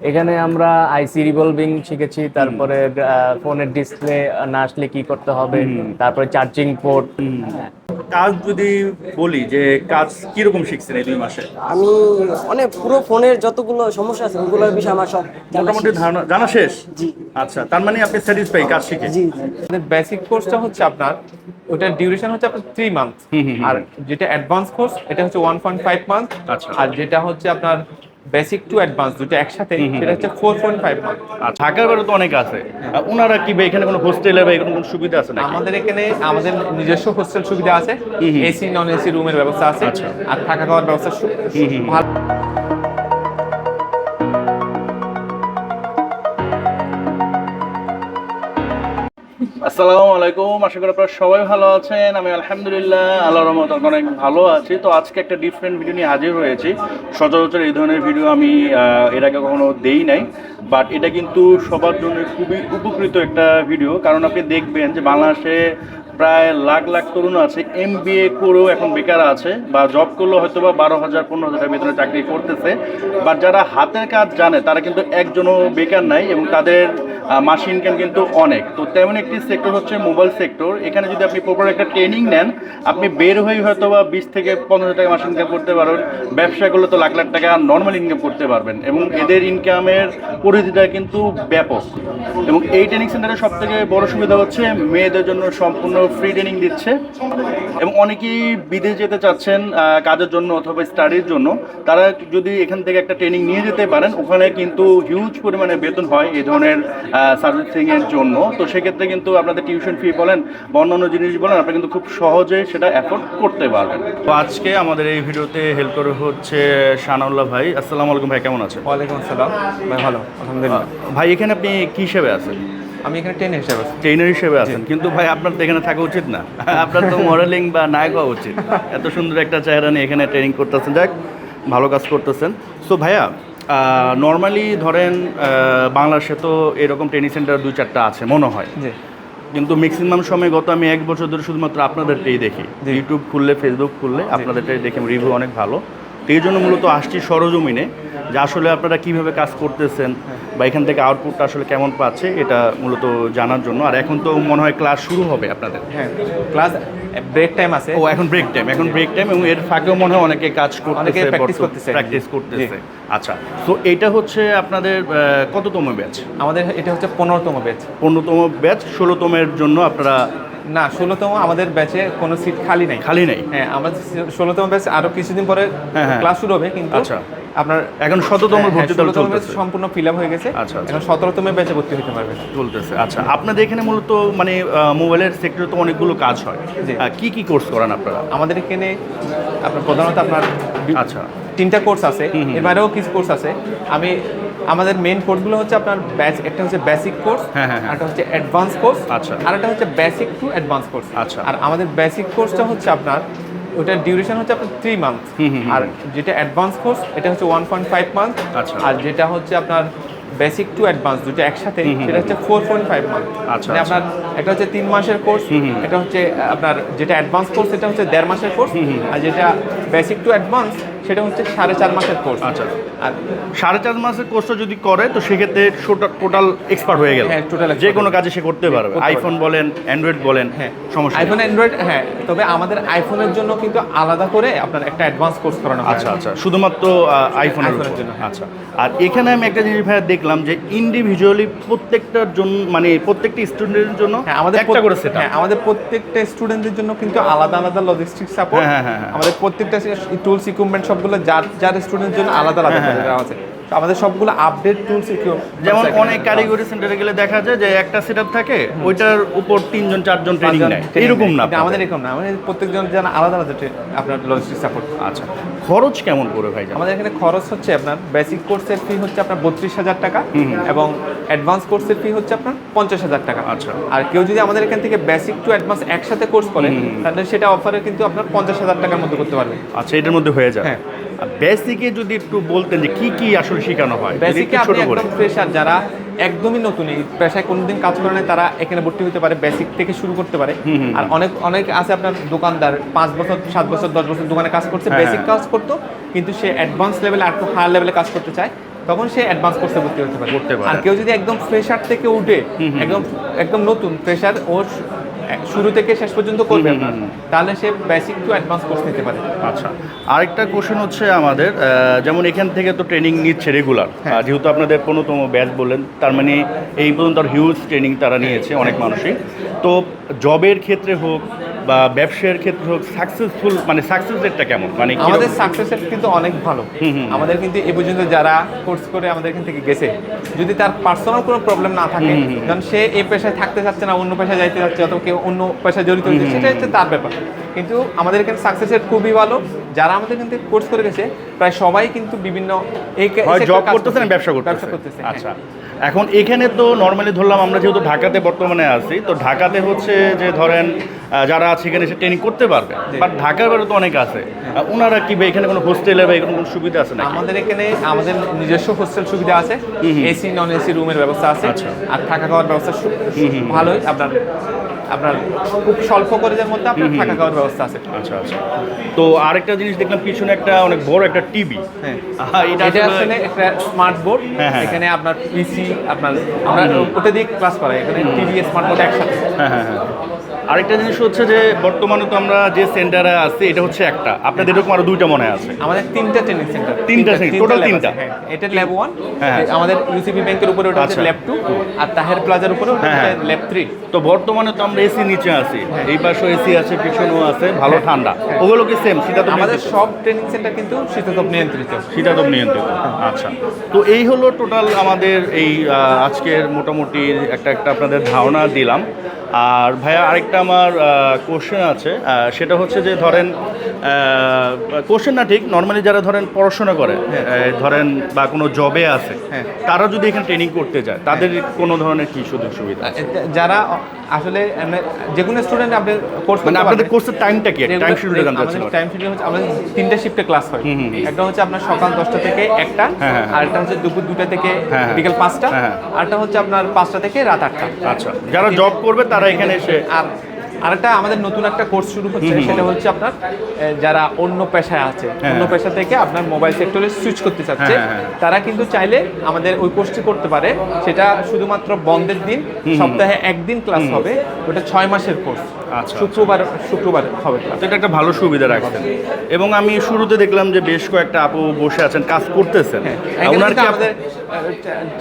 এখানে আমরা আইসি রিভলভিং শিখেছি তারপরে ফোনের ডিসপ্লে না আসলে কি করতে হবে তারপরে চার্জিং পোর্ট কাজ যদি বলি যে কাজ কীরকম শিখছেন এই দুই মাসে? আমি অনেক পুরো ফোনের যতগুলো সমস্যা আছে ওগুলোর বিষয়ে আমার সব মোটামুটি ধারণা জানা শেষ? জি। আচ্ছা তার মানে আপনি স্যাটিসফাই কাজ শিখে? জি বেসিক কোর্সটা হচ্ছে আপনার ওটার ডিউরেশন হচ্ছে আপনার থ্রি মান্থ আর যেটা অ্যাডভান্স কোর্স এটা হচ্ছে ওয়ান পয়েন্ট ফাইভ মান্থ আচ্ছা। আর যেটা হচ্ছে আপনার বেসিক টু অ্যাডভান্স দুটো একসাথে সেটা হচ্ছে ফোর পয়েন্ট ফাইভ মান্থ আর ঢাকার বাইরে তো অনেক আছে। ওনারা কি এখানে কোনো হোস্টেলে বা এরকম কোনো সুবিধা আছে না আমাদের এখানে আমাদের নিজস্ব হোস্টেল সুবিধা আছে। এসি নন এসি রুমের ব্যবস্থা আছে। আচ্ছা। আর থাকা খাওয়ার ব্যবস্থা ভালো। আসসালামু আলাইকুম, আশা করি আপনারা সবাই ভালো আছেন। আমি আলহামদুলিল্লাহ, আল্লাহর রহমত অনেক ভালো আছি। তো আজকে একটা ডিফারেন্ট ভিডিও নিয়ে হাজির হয়েছি। সচরাচর এই ধরনের ভিডিও আমি এর আগে কখনো দেই নাই। বাট এটা কিন্তু সবার জন্য খুবই উপকৃত একটা ভিডিও কারণ আপনি দেখবেন যে বাংলাদেশে প্রায় লাখ লাখ তরুণ আছে এম বি এ করেও এখন বেকার আছে বা জব করলেও হয়তো বা বারো হাজার, পনেরো হাজার বেতনে চাকরি করতেছে। বাট যারা হাতের কাজ জানে, তারা কিন্তু একজনও বেকার নাই এবং তাদের মাসি ইনকাম কিন্তু অনেক। তো তেমন একটি সেক্টর হচ্ছে মোবাইল সেক্টর এখানে যদি আপনি প্রপার একটা ট্রেনিং নেন, আপনি বের হয়ে হয়তো বা বিশ থেকে পনেরো টাকা মাসে ইনকাম করতে পারবেন। ব্যবসা করলে তো লাখ লাখ টাকা নর্মাল ইনকাম করতে পারবেন। এবং এদের ইনকামের পরিধিটা কিন্তু ব্যাপক। এবং এই ট্রেনিং সেন্টারে সব থেকে বড় সুবিধা হচ্ছে, মেয়েদের জন্য সম্পূর্ণ ফ্রি ট্রেনিং দিচ্ছে। এবং অনেকেই বিদেশ যেতে চাচ্ছেন কাজের জন্য অথবা স্টাডির জন্য তারা যদি এখান থেকে একটা ট্রেনিং নিয়ে যেতে পারেন ওখানে কিন্তু হিউজ পরিমাণে বেতন হয় এই ধরনের সার্ভিসিং এর জন্য। তো সেক্ষেত্রে কিন্তু আপনাদের টিউশন ফি বলেন বা অন্যান্য জিনিস বলেন আপনারা কিন্তু খুব সহজে সেটা অ্যাফোর্ড করতে পারবেন। তো আজকে আমাদের এই ভিডিওতে হেল্প করে হচ্ছে শানাউল্লাহ ভাই। আসসালামু আলাইকুম ভাই কেমন আছেন? ওয়ালাইকুম আসসালাম। ভাই ভালো। আলহামদুলিল্লাহ। ভাই এখানে আপনি কি হিসেবে আছেন? আমি এখানে টেন হিসেবে আছি। ট্রেনার হিসেবে আছেন। কিন্তু ভাই আপনার তো এখানে থাকা উচিত না। আপনার তো মডেলিং বা নায়ক হওয়া উচিত। এত সুন্দর একটা চেহারা নিয়ে এখানে ট্রেনিং করতেছেন। যাক ভালো কাজ করতেছেন। সো ভাইয়া নর্মালি ধরেন বাংলাদেশে তো এরকম ট্রেনিং সেন্টার দুই চারটা আছে মনে হয়। কিন্তু ম্যাক্সিমাম সময় গত আমি এক বছর ধরে শুধুমাত্র আপনাদেরটাই দেখি। ইউটিউব খুললে ফেসবুক খুললে আপনাদেরটাই দেখে। রিভিউ অনেক ভালো। এই জন্য মূলত আসছি সরজমিনে যে আসলে আপনারা কীভাবে কাজ করতেছেন বা এখান থেকে আউটপুটটা আসলে কেমন পাচ্ছে এটা মূলত জানার জন্য। আর এখন তো মনে হয় ক্লাস শুরু হবে আপনাদের। হ্যাঁ ক্লাস ব্রেক টাইম আছে। ও এখন ব্রেক টাইম এখন ব্রেক টাইম এবং এর ফাঁকেও মনে হয় অনেকে কাজ করতেছে। প্র্যাকটিস করতেছে। আচ্ছা তো এটা হচ্ছে আপনাদের কততম ব্যাচ আমাদের এটা হচ্ছে পনেরোতম ব্যাচ পনেরোতম ব্যাচ ষোলোতমের জন্য আপনারা না ষোলোতম আমাদের ব্যাচে কোনো সিট খালি নাই। খালি নাই? হ্যাঁ আমাদের ষোলোতম ব্যাচ আরও কিছুদিন পরে হ্যাঁ, হ্যাঁ। ক্লাস শুরু হবে কিন্তু আচ্ছা। আপনার এখন শততম হ্যাঁ, ভর্তি দল 16তম ব্যাচ চলতেছে। সম্পূর্ণ ফিল আপ হয়ে গেছে। আচ্ছা, আচ্ছা। এখন সতেরোতম ব্যাচে ভর্তি হতে পারবে। চলতেছে আচ্ছা। আপনাদের এখানে মূলত মানে মোবাইলের সেক্টরে তো অনেকগুলো কাজ হয়। কি কি কোর্স করান আপনারা? আমাদের এখানে আপনার প্রধানত আপনার আচ্ছা। তিনটা কোর্স আছে। এর বাইরেও কিছু কোর্স আছে। আমি আমাদের মেইন কোর্সগুলো হচ্ছে আপনার ব্যাচ একটা হচ্ছে বেসিক কোর্স হ্যাঁ, হ্যাঁ, হ্যাঁ। একটা হচ্ছে অ্যাডভান্স কোর্স আচ্ছা। আর একটা হচ্ছে বেসিক টু অ্যাডভান্স কোর্স আচ্ছা। আর আমাদের বেসিক কোর্সটা হচ্ছে আপনার ওটার ডিউরেশন হচ্ছে আপনার থ্রি মান্থ আর যেটা অ্যাডভান্স কোর্স এটা হচ্ছে ওয়ান পয়েন্ট ফাইভ মান্থ আচ্ছা। আর যেটা হচ্ছে আপনার বেসিক টু অ্যাডভান্স দুটো একসাথে সেটা হচ্ছে ফোর পয়েন্ট ফাইভ মান্থ আচ্ছা, মানে আচ্ছা। আপনার একটা হচ্ছে তিন মাসের কোর্স এটা হচ্ছে আপনার যেটা অ্যাডভান্স কোর্স সেটা হচ্ছে দেড় মাসের কোর্স আর যেটা বেসিক টু অ্যাডভান্স সেটা হচ্ছে সাড়ে চার মাসের কোর্স আচ্ছা। আর সাড়ে চার মাসের কোর্সটা যদি করে তো সেক্ষেত্রে টোটাল এক্সপার্ট হয়ে গেল। হ্যাঁ, total যে কোনো কাজে সে করতে পারবে। আইফোন বলেন অ্যান্ড্রয়েড বলেন হ্যাঁ। সমস্যা আইফোন অ্যান্ড্রয়েড হ্যাঁ তবে আমাদের আইফোনের জন্য কিন্তু আলাদা করে আপনার একটা অ্যাডভান্স কোর্স করানো আচ্ছা আচ্ছা শুধুমাত্র আইফোনের জন্য। হ্যাঁ। আচ্ছা আর এখানে আমি একটা জিনিস ভাইয়া দেখলাম যে ইন্ডিভিজুয়ালি প্রত্যেকটার জন্য মানে প্রত্যেকটা স্টুডেন্টের জন্য হ্যাঁ আমাদের একটা করে সেট হ্যাঁ আমাদের প্রত্যেকটা স্টুডেন্টদের জন্য কিন্তু আলাদা আলাদা লজিস্টিক সাপোর্ট হ্যাঁ, হ্যাঁ, হ্যাঁ, হ্যাঁ। আমাদের প্রত্যেকটা টুলস ইকুইপমেন্ট সবগুলো যার যার স্টুডেন্টের জন্য আলাদা আলাদা হ্যাঁ, আছে। তো আমাদের সবগুলো আপডেট টুলস যেমন অনেক কারিগরি সেন্টারে গেলে দেখা যায় যে একটা সেট থাকে ওইটার উপর তিনজন চারজন ট্রেনিং নেয়। এরকম না আমাদের এরকম না। আমাদের প্রত্যেকজন যেন আলাদা আলাদা আপনার লজিস্টিক সাপোর্ট আচ্ছা খরচ কেমন পড়ে ভাই আমাদের এখানে খরচ হচ্ছে আপনার বেসিক কোর্সের ফি হচ্ছে আপনার বত্রিশ হাজার টাকা এবং অ্যাডভান্স কোর্সের ফি হচ্ছে আপনার পঞ্চাশ হাজার টাকা। আচ্ছা। আর কেউ যদি আমাদের এখান থেকে বেসিক টু অ্যাডভান্স একসাথে কোর্স করে তাহলে সেটা অফারে কিন্তু আপনার পঞ্চাশ হাজার টাকার মধ্যে করতে পারবে। আচ্ছা এটার মধ্যে হয়ে যায় হ্যাঁ। বেসিকে যদি একটু বলতেন যে কি কি আসলে শেখানো হয় বেসিকে আপনি একদম ফ্রেশার যারা একদমই নতুন এই পেশায় কোনোদিন কাজ করে নাই তারা এখানে ভর্তি হতে পারে বেসিক থেকে শুরু করতে পারে। আর অনেক অনেক আছে আপনার দোকানদার পাঁচ বছর সাত বছর দশ বছর দোকানে কাজ করছে হ্যাঁ, বেসিক হ্যাঁ। কাজ করতো কিন্তু সে অ্যাডভান্স লেভেলে আর একটু হায়ার লেভেলে কাজ করতে চায় তখন সে অ্যাডভান্স কোর্সে ভর্তি হতে পারে। পারে। আর কেউ যদি একদম ফ্রেশার থেকে উঠে একদম একদম নতুন ফ্রেশার ওর শুরু থেকে শেষ পর্যন্ত করবে আপনার তাহলে সে বেসিক টু অ্যাডভান্স কোর্স নিতে পারে। আচ্ছা আরেকটা কোশ্চেন হচ্ছে আমাদের যেমন এখান থেকে তো ট্রেনিং নিচ্ছে রেগুলার হ্যাঁ। যেহেতু আপনাদের পনেরোতম ব্যাচ বললেন তার মানে এই পর্যন্ত হিউজ ট্রেনিং তারা নিয়েছে অনেক মানুষই। তো জবের ক্ষেত্রে হোক বা ব্যবসায়ের ক্ষেত্রে হোক সাকসেসফুল মানে সাকসেস রেটটা কেমন? মানে আমাদের সাকসেস রেট কিন্তু অনেক ভালো। আমাদের কিন্তু এ পর্যন্ত যারা কোর্স করে আমাদের এখান থেকে গেছে যদি তার পার্সোনাল কোনো প্রবলেম না থাকে কারণ সে এই পেশায় থাকতে চাচ্ছে না অন্য পেশায় যাইতে চাচ্ছে অথবা কেউ অন্য পেশায় জড়িত হচ্ছে সেটা হচ্ছে তার ব্যাপার। কিন্তু আমাদের এখানে সাকসেস রেট খুবই ভালো। যারা আমাদের এখান থেকে কোর্স করে গেছে প্রায় সবাই কিন্তু বিভিন্ন জব করতেছে না ব্যবসা করতেছে? করতেছে হ্যাঁ। আচ্ছা এখন এখানে তো নর্মালি ধরলাম আমরা যেহেতু ঢাকাতে বর্তমানে আছি তো ঢাকাতে হচ্ছে যে ধরেন যারা আছে এখানে এসে ট্রেনিং করতে পারবে। বাট ঢাকার বাইরে তো অনেক আছে। ওনারা কি বা এখানে কোনো হোস্টেলে বা এরকম কোনো সুবিধা আছে না আমাদের এখানে আমাদের নিজস্ব হোস্টেল সুবিধা আছে। এসি নন এসি রুমের ব্যবস্থা আছে। আচ্ছা। আর থাকা খাওয়ার ব্যবস্থা ভালোই আপনার আপনার খুব স্বল্প খরচের মধ্যে আপনার থাকা খাওয়ার ব্যবস্থা আছে। আচ্ছা আচ্ছা। তো আরেকটা জিনিস দেখলাম পিছনে একটা অনেক বড় একটা টিভি। হ্যাঁ। এটা আসলে একটা স্মার্ট বোর্ড হ্যাঁ, হ্যাঁ। এখানে আপনার পিসি আপনার আমরা ওটা দিয়ে ক্লাস করাই। এখানে টিভি স্মার্ট বোর্ড একসাথে। হ্যাঁ হ্যাঁ হ্যাঁ। আরেকটা জিনিস হচ্ছে যে বর্তমানে তো আমরা যে সেন্টারে আছি এটা হচ্ছে একটা। আপনাদের এরকম আরও দুইটা মনে আছে? আমাদের তিনটা ট্রেনিং সেন্টার তিনটা total তিনটা? হ্যাঁ। এটা ল্যাব ওয়ান হ্যাঁ, হ্যাঁ। আমাদের ইউসিবি ব্যাংকের উপরে ওটা হচ্ছে আচ্ছা। ল্যাব টু আর তাহের প্লাজার উপরে ওটা হ্যাঁ, হ্যাঁ। ল্যাব থ্রি তো বর্তমানে তো আমরা এসি নিচে আছি। হ্যাঁ। এই পাশেও এসি আছে পিছনেও আছে ভালো ঠান্ডা। ওগুলো কি সেম শীতাতপ আমাদের সব ট্রেনিং সেন্টার কিন্তু শীততাপ নিয়ন্ত্রিত। শীতাতপ নিয়ন্ত্রিত। আচ্ছা। তো এই হলো টোটাল আমাদের এই আজকের মোটামুটি একটা একটা আপনাদের ধারণা দিলাম। আর ভাইয়া আরেকটা আমার কোশ্চেন আছে সেটা হচ্ছে যে ধরেন কোশ্চেন না ঠিক নর্মালি যারা ধরেন পড়াশোনা করে ধরেন বা কোনো জবে আছে হ্যাঁ। তারা যদি এখানে ট্রেনিং করতে যায় তাদের কোনো ধরনের কি সুযোগ সুবিধা যারা আসলে যে কোনো স্টুডেন্ট আপনি কোর্স মানে আপনাদের কোর্সের টাইমটা কি টাইম শিডিউল জানতে চাচ্ছি টাইম শিডিউল হচ্ছে আমাদের তিনটা শিফটে ক্লাস হয়। একটা হচ্ছে আপনার সকাল দশটা থেকে একটা হ্যাঁ, হ্যাঁ। আর একটা হচ্ছে দুপুর 2টা থেকে হ্যাঁ, হ্যাঁ। বিকেল পাঁচটা হ্যাঁ, হ্যাঁ। আরটা হচ্ছে আপনার 5টা থেকে রাত 8টা আচ্ছা যারা জব করবে তারা এখানে এসে আর আরেকটা আমাদের নতুন একটা কোর্স শুরু হচ্ছে সেটা হচ্ছে আপনার যারা অন্য পেশায় আছে অন্য পেশা থেকে আপনার মোবাইল সেক্টরে সুইচ করতে চাচ্ছে হ্যাঁ, হ্যাঁ, তারা কিন্তু চাইলে আমাদের ওই কোর্সটি করতে পারে। সেটা শুধুমাত্র বন্ধের দিন সপ্তাহে একদিন ক্লাস হবে ওটা ছয় মাসের কোর্স। শুক্রবার শুক্রবার হবে। তো এটা একটা ভালো সুবিধা রাখছেন। এবং আমি শুরুতে দেখলাম যে বেশ কয়েকটা আপু বসে আছেন কাজ করতেছেন। ওনার কি আপনাদের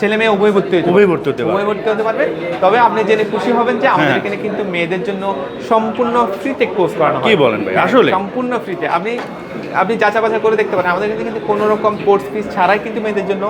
ছেলে মেয়ে উভয় ভর্তি হতে উভয় ভর্তি হতে উভয় ভর্তি হতে পারবে। তবে আপনি জেনে খুশি হবেন যে আমাদের হ্যাঁ। এখানে কিন্তু মেয়েদের জন্য সম্পূর্ণ ফ্রিতে কোর্স করানো হয়। কি বলেন ভাই? হ্যাঁ, আসলে? সম্পূর্ণ ফ্রিতে। আপনি আপনি যাচা বাছা করে দেখতে পারেন। আমাদের কিন্তু কোনো রকম কোর্স ফিস ছাড়াই কিন্তু মেয়েদের জন্য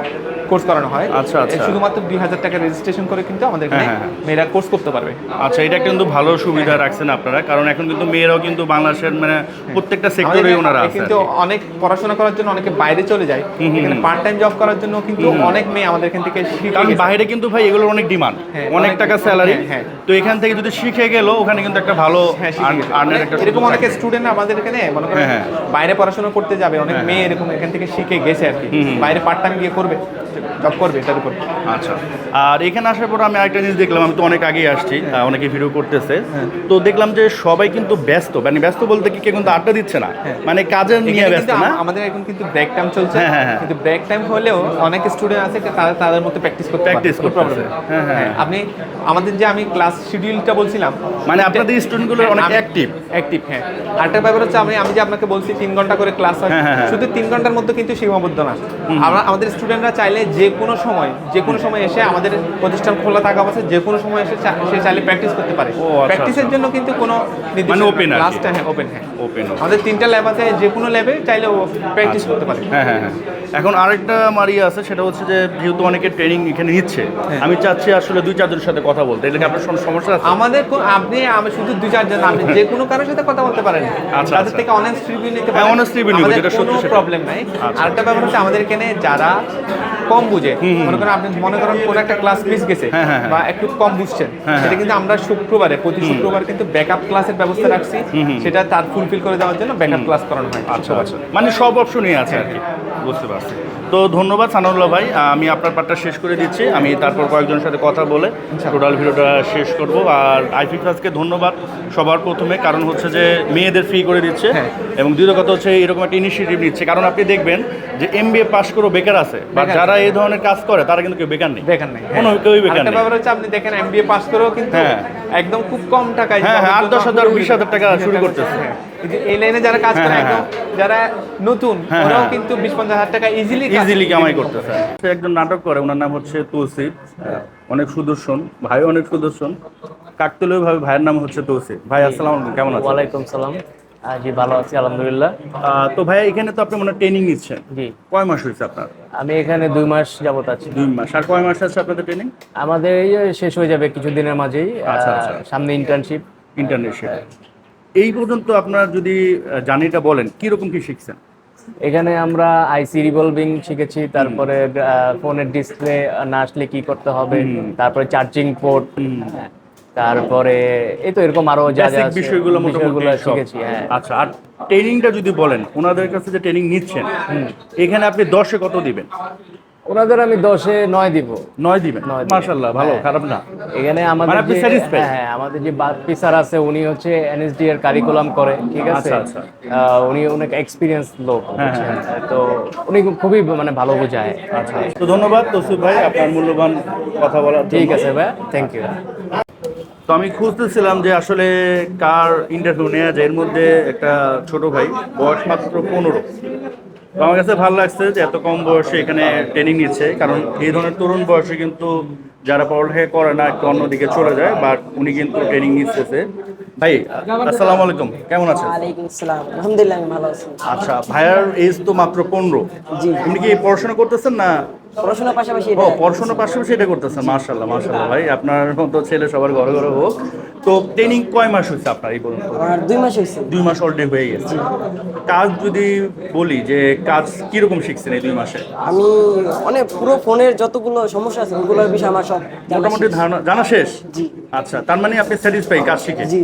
কোর্স করানো হয়। আচ্ছা, আচ্ছা। শুধুমাত্র দুই হাজার টাকা রেজিস্ট্রেশন করে কিন্তু আমাদের এখানে হ্যাঁ, হ্যাঁ। মেয়েরা কোর্স করতে পারবে। আচ্ছা এটা কিন্তু ভালো সুবিধা রাখছেন আপনারা। কারণ এখন কিন্তু মেয়েরাও কিন্তু বাংলাদেশের মানে প্রত্যেকটা সেক্টরে ওনারা আছে কিন্তু অনেক পড়াশোনা করার জন্য অনেকে বাইরে চলে যায়। এখানে পার্ট টাইম জব করার জন্য কিন্তু অনেক মেয়ে আমাদের এখান থেকে কারণ। বাইরে কিন্তু ভাই এগুলোর অনেক ডিমান্ড হ্যাঁ, অনেক টাকা স্যালারি হ্যাঁ, হ্যাঁ। তো এখান থেকে যদি শিখে গেল ওখানে কিন্তু একটা ভালো হ্যাঁ, আর্নের একটা এরকম অনেক স্টুডেন্ট আমাদের এখানে মনে করেন হ্যাঁ, হ্যাঁ। বাইরে পড়াশোনা করতে যাবে অনেক মেয়ে এরকম এখান থেকে শিখে গেছে আর কি। বাইরে পার্ট টাইম গিয়ে করবে। জব করবে তার উপর আচ্ছা আর এখানে আসার পর আমি আরেকটা জিনিস দেখলাম আমি তো অনেক আগেই আসছি হ্যাঁ। অনেকে ভিডিও করতেছে তো দেখলাম যে সবাই কিন্তু ব্যস্ত মানে ব্যস্ত বলতে কি কেউ কিন্তু আড্ডা দিচ্ছে না মানে কাজের নিয়ে ব্যস্ত না আমাদের এখন কিন্তু ব্রেক টাইম চলছে হ্যাঁ, হ্যাঁ, হ্যাঁ। কিন্তু ব্রেক টাইম হলেও অনেক স্টুডেন্ট আছে যে তারা তাদের মতো প্র্যাকটিস করতে পারে Practice কোনো করতেছে। problem নেই। হ্যাঁ, হ্যাঁ। হ্যাঁ, আপনি আমাদের যে আমি ক্লাস শিডিউলটা বলছিলাম মানে আপনাদের স্টুডেন্টগুলো অনেক অ্যাক্টিভ অ্যাক্টিভ হ্যাঁ আরেকটা ব্যাপার হচ্ছে আমি আমি যে আপনাকে বলছি তিন ঘণ্টা করে ক্লাস হয় হ্যাঁ, হ্যাঁ, হ্যাঁ। শুধু তিন ঘণ্টার মধ্যে কিন্তু সীমাবদ্ধ না আমরা আমাদের স্টুডেন্টরা চাইলে যে কোনো সময় যে কোনো সময় এসে আমাদের প্রতিষ্ঠান খোলা থাকা অবস্থায় যে কোনো সময় এসে সে চাইলে প্র্যাকটিস করতে পারে। আচ্ছা, প্র্যাকটিসের জন্য কিন্তু কোনো মানে কি। ক্লাসটা হ্যাঁ ওপেন হ্যাঁ। ওপেন আমাদের তিনটা ল্যাব আছে যে কোনো ল্যাবে চাইলে প্র্যাকটিস করতে পারে। হ্যাঁ হ্যাঁ হ্যাঁ। এখন আরেকটা আমার ইয়ে আছে সেটা হচ্ছে যে যেহেতু অনেকে ট্রেনিং এখানে নিচ্ছে হ্যাঁ। আমি চাচ্ছি আসলে দুই চারজনের সাথে কথা বলতে। এটা কি আপনার সমস্যা আছে? আমাদের আপনি আমি শুধু দুই চারজন আপনি যে কোনো কারোর সাথে কথা বলতে পারেন। আচ্ছা, তাদের আচ্ছা। থেকে অনেস্ট রিভিউ নিতে হ্যাঁ, পারেন। নিবো, আমাদের সত্যি কোনো প্রবলেম নাই। আচ্ছা। আরেকটা ব্যাপার হচ্ছে আমাদের এখানে যারা কম বুঝে। মনে করেন আপনি মনে করেন কোন একটা ক্লাস মিস গেছে হ্যাঁ, হ্যাঁ, হ্যাঁ। বা একটু কম বুঝছেন। সেটা কিন্তু আমরা শুক্রবারে প্রতি শুক্রবার কিন্তু ব্যাকআপ ক্লাসের ব্যবস্থা রাখছি। সেটা তার ফুলফিল করে দেওয়ার জন্য ব্যাকআপ ক্লাস করানো হয়। আচ্ছা আচ্ছা। মানে সব অপশনই আছে আর কি। বুঝতে পারছি। তো ধন্যবাদ সানাউল্লাহ ভাই। আমি আপনার পার্টটা শেষ করে দিচ্ছি। আমি তারপর কয়েকজনের সাথে কথা বলে টোটাল ভিডিওটা শেষ করব। আর আইফি ক্লাসকে ধন্যবাদ সবার প্রথমে কারণ হচ্ছে যে মেয়েদের ফ্রি করে দিচ্ছে হ্যাঁ। এবং দ্বিতীয় কথা হচ্ছে এরকম একটা ইনিশিয়েটিভ নিচ্ছে। কারণ আপনি দেখবেন যে এম বি এ পাশ করেও বেকার আছে। বা যারা এই ধরনের কাজ করে তারা কিন্তু কেউ বেকার নেই। বেকার নেই কোনো কেউই বেকার নেই। ব্যাপার হচ্ছে আপনি দেখেন এম এমবিএ পাশ করেও কিন্তু হ্যাঁ। একদম খুব কম টাকায় হ্যাঁ, হ্যাঁ, আট দশ হাজার, বিশ হাজার টাকা শুরু করতেছে। হ্যাঁ। এই লাইনে যারা কাজ করে হ্যাঁ, যারা নতুন হ্যাঁ, ওরাও হ্যাঁ। কিন্তু বিশ পঞ্চাশ হাজার টাকা ইজিলি ইজিলি কামাই করতেছে। সে একজন নাটক করে ওনার নাম হচ্ছে তৌসিফ অনেক সুদর্শন ভাই অনেক সুদর্শন। কাকতলীয় ভাবে ভাইয়ের নাম হচ্ছে তৌসিফ ভাই আসসালাম আলাইকুম কেমন আছেন? ওয়ালাইকুম সালাম। জি ভালো আছি আলহামদুলিল্লাহ। তো ভাই এখানে তো আপনি মনে ট্রেনিং নিচ্ছেন। জি। কয় মাস হয়েছে আপনার? আমি এখানে দুই মাস যাবত আছি। দুই মাস। আর কয় মাস আছে আপনাদের ট্রেনিং আমাদের এই শেষ হয়ে যাবে কিছুদিনের মাঝেই। আচ্ছা, আচ্ছা। সামনে ইন্টার্নশিপ ইন্টারনেশনাল এই পর্যন্ত আপনার যদি জার্নিটা বলেন কীরকম কি শিখছেন? এখানে আমরা আইসি রিভলভিং শিখেছি তারপরে ফোনের ডিসপ্লে না আসলে কি করতে হবে তারপরে চার্জিং পোর্ট তারপরে এই তো এরকম আরও যা যা বিষয়গুলো মোটামুটি শিখেছি হ্যাঁ। আচ্ছা আর ট্রেনিংটা যদি বলেন ওনাদের কাছে যে ট্রেনিং নিচ্ছেন এখানে আপনি দশে কত দিবেন? ওনাদের আমি দশে নয় দিব। নয় দিবেন? দিবেন। ভালো হ্যাঁ। খারাপ না। এখানে আমাদের মানে? হ্যাঁ হ্যাঁ, আমাদের যে বাপ্পি স্যার আছে উনি হচ্ছে এনএসডি এর কারিকুলাম করে ঠিক আছে? আচ্ছা, আচ্ছা। আহ, উনি অনেক এক্সপিরিয়েন্স লোক হ্যাঁ, তো উনি খুবই মানে ভালো বোঝায়। আচ্ছা তো ধন্যবাদ তসুফ ভাই আপনার মূল্যবান কথা বলার ঠিক আছে ভাই থ্যাংক ইউ তো আমি খুঁজতেছিলাম যে আসলে কার ইন্টারভিউ নেওয়া যায়। এর মধ্যে একটা ছোট ভাই বয়স মাত্র পনেরো। আমার কাছে ভালো লাগছে যে এত কম বয়সে এখানে ট্রেনিং নিচ্ছে কারণ এই ধরনের তরুণ বয়সে কিন্তু যারা পড়ালেখা করে না একটু অন্যদিকে চলে যায় বাট উনি কিন্তু ট্রেনিং নিচ্ছে ভাই আসসালামু আলাইকুম কেমন আছেন? ওয়ালাইকুম আসসালাম আলহামদুলিল্লাহ ভালো আছি। আচ্ছা ভাইয়ার এজ তো মাত্র পনেরো। উনি আপনি কি পড়াশোনা করতেছেন না পড়াশোনার পাশাপাশি ও এটা পড়াশোনার পাশাপাশি এটা করতেছেন মার্শাল্লাহ মার্শাল্লাহ ভাই। আপনার মতো ছেলে সবার ঘরে ঘরে হোক। তো ট্রেনিং কয় মাস হয়েছে আপনার এই পর্যন্ত? দুই মাস হয়েছে। দুই মাস অলরেডি হয়ে গেছে। কাজ যদি বলি যে কাজ কীরকম শিখছেন এই দুই মাসে? আমি অনেক পুরো ফোনের যতগুলো সমস্যা আছে ওগুলোর বিষয়ে আমার সব মোটামুটি ধারণা জানা শেষ? জি। আচ্ছা তার মানে আপনি স্যাটিসফাই কাজ শিখে? জি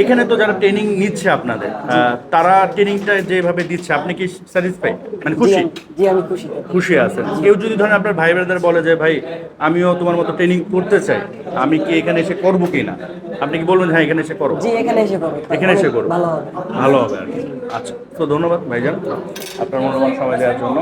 এখানে তো যারা ট্রেনিং নিচ্ছে আপনাদের তারা ট্রেনিংটা যেভাবে দিচ্ছে আপনি কি স্যাটিসফাই মানে খুশি? জি আমি খুশি। খুশি আছেন। কেউ যদি ধরেন আপনার ভাই ব্রাদার বলে যে ভাই আমিও তোমার মতো ট্রেনিং করতে চাই। আমি কি এখানে এসে করব কি না আপনি কি বলবেন হ্যাঁ এখানে এসে করো জি এখানে এসে করব। এখানে এসে করো ভালো হবে। ভালো হবে আর কি। আচ্ছা তো ধন্যবাদ ভাইজান আপনার মূল্যবান সবাই দেওয়ার জন্য।